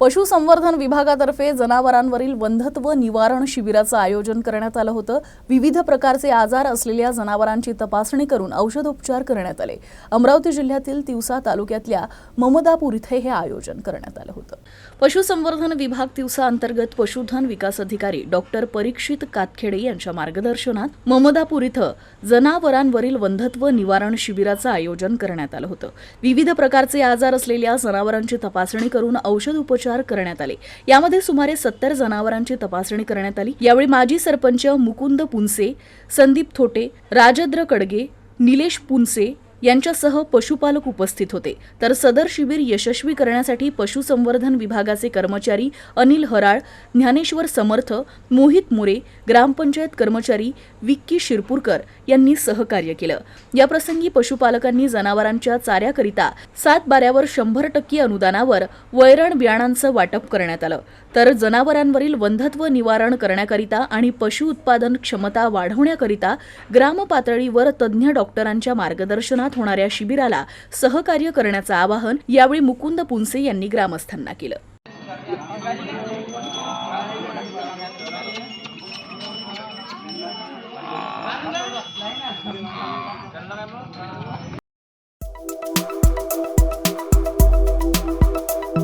पशुसंवर्धन विभागातर्फे जनावरांवरील वंधत्व निवारण शिबिराचं आयोजन करण्यात आलं होतं. विविध प्रकारचे आजार असलेल्या जनावरांची तपासणी करून औषधोपचार करण्यात आले. अमरावती जिल्ह्यातील तिवसा तालुक्यातल्या ममदापूर इथे हे आयोजन करण्यात आलं होतं. पशुसंवर्धन विभाग तिवसा अंतर्गत पशुधन विकास अधिकारी डॉक्टर परीक्षित कातखेडे यांच्या मार्गदर्शनात ममदापूर इथं जनावरांवरील वंधत्व निवारण शिबिराचं आयोजन करण्यात आलं होतं. विविध प्रकारचे आजार असलेल्या जनावरांची तपासणी करून औषध उपचार करण्यात आले. यामध्ये सुमारे सत्तर जनावरांची तपासणी करण्यात आली. यावेळी माजी सरपंच मुकुंद पुनसे संदीप थोटे राजद्र कडगे निलेश पुनसे यांच्यासह पशुपालक उपस्थित होते. तर सदर शिबिर यशस्वी करण्यासाठी पशुसंवर्धन विभागाचे कर्मचारी अनिल हराळ ज्ञानेश्वर समर्थ मोहित मोरे ग्रामपंचायत कर्मचारी विक्की शिरपूरकर यांनी सहकार्य केलं. याप्रसंगी पशुपालकांनी जनावरांच्या चाऱ्याकरिता सात बाऱ्यावर शंभर टक्के अनुदानावर वैरण बियाणांचं वाटप करण्यात आलं. तर जनावरांवरील वंधत्व निवारण करण्याकरिता आणि पशु उत्पादन क्षमता वाढवण्याकरिता ग्रामपातळीवर तज्ज्ञ डॉक्टरांच्या मार्गदर्शनात होणाऱ्या शिबिराला सहकार्य करण्याचं आवाहन यावेळी मुकुंद पुनसे यांनी ग्रामस्थांना केलं.